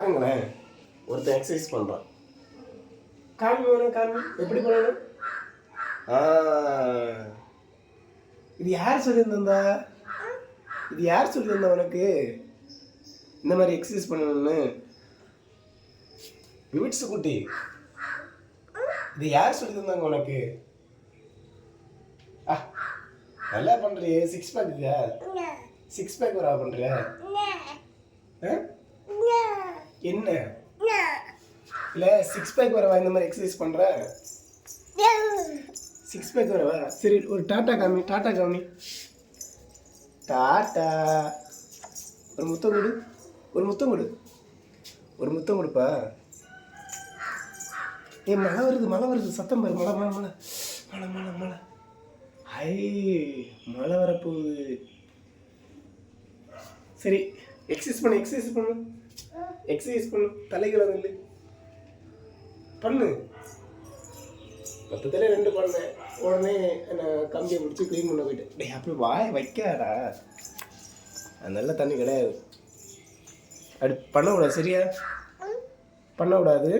பாருங்களேன். ஒருத்தன் எக்ஸசைஸ் பண்ணுறான் காமி வேணும் காமி எப்படி பண்ணணும் ஆ. இது யார் சொல்லியிருந்தா இது யார் சொல்லியிருந்தா உனக்கு? இந்த மாதிரி எக்ஸசைஸ் பண்ணணும்னு. விவிட்ஸ் குட்டி. இது யார் சொல்லியிருந்தாங்க உனக்கு? ஆ நல்லா பண்ணுறியே சிக்ஸ் பேக்குக்கா சிக்ஸ் பேக் வரா பண்ணுறியா ஆ? என்ன? இல்லை சிக்ஸ் பேக் வரவா இந்த மாதிரி எக்ஸசைஸ் பண்ணுற சிக்ஸ் பேக் வரவா? சரி ஒரு டாட்டா காமி டாட்டா காமி டாட்டா. ஒரு முத்தம் கொடு. ஒரு முத்தம் கொடு. ஒரு முத்தம் கொடுப்பா. ஏ மழை வருது மழை வருது. சத்தம் பாரு மழை மழை மழை. மழை மழை மழை. ஐ மழை வரப்போகுது. சரி எக்ஸசைஸ் பண்ணு எக்ஸசைஸ் பண்ணு. எக்ஸசைஸ் பண்ணு தலைகளை நில்லு பண்ணு. மொத்தத்தில் ரெண்டு பண்ணேன் உடனே நான் கம்பியை பிடிச்சி க்ளீன் பண்ண போயிட்டேன் டே அப்படி வாய் வைக்காடா அது நல்ல தண்ணி கிடையாது. அப்படி பண்ணக்கூடாது சரியா? பண்ணக்கூடாது.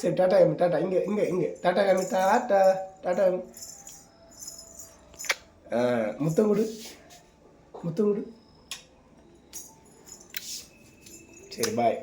சரி டாட்டா காமி டாட்டா இங்கே இங்கே இங்கே. டாட்டா காமி டாட்டா டாட்டா காமி முத்தம் கொடு. முத்தம் கொடு. சரி பாய்